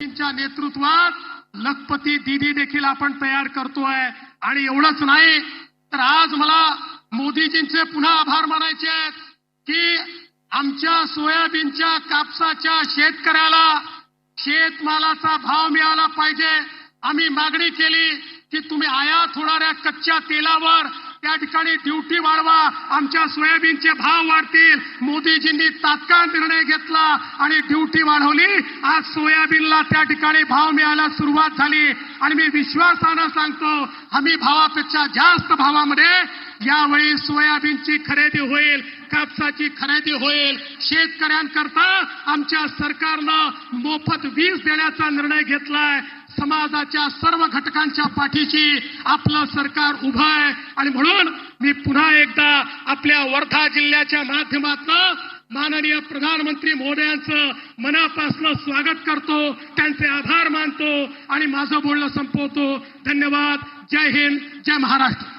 मोदींच्या नेतृत्वात लखपती दिदी देखील आपण तयार करतोय. आणि एवढंच नाही तर आज मला मोदीजींचे पुन्हा आभार मानायचे आहेत की आमच्या सोयाबीनच्या कापसाच्या शेतकऱ्याला शेतमालाचा भाव मिळाला पाहिजे. आम्ही मागणी केली की तुम्ही आयात होणाऱ्या कच्च्या तेलावर त्या ठिकाणी ड्युटी वाढवा. आमच्या सोयाबीनचे भाव वाढतील. मोदीजींनी तात्काळ निर्णय घेतला आणि ड्युटी वाढवली. आज सोयाबीनला त्या ठिकाणी भाव मिळायला सुरुवात झाली. आणि मी विश्वासानं सांगतो हमी भावापेक्षा जास्त भावामध्ये यावेळी सोयाबीनची खरेदी होईल कापसाची खरेदी होईल. शेतकऱ्यांकरता आमच्या सरकारनं मोफत वीज देण्याचा निर्णय घेतलाय. समाजाच्या सर्व घटकांच्या पाठीशी आपलं सरकार उभं आहे. आणि म्हणून मी पुन्हा एकदा आपल्या वर्धा जिल्ह्याच्या माध्यमातून माननीय प्रधानमंत्री मोदयांचं मनापासून स्वागत करतो. त्यांचे आभार मानतो आणि माझं बोलणं संपवतो. धन्यवाद. जय हिंद. जय महाराष्ट्र.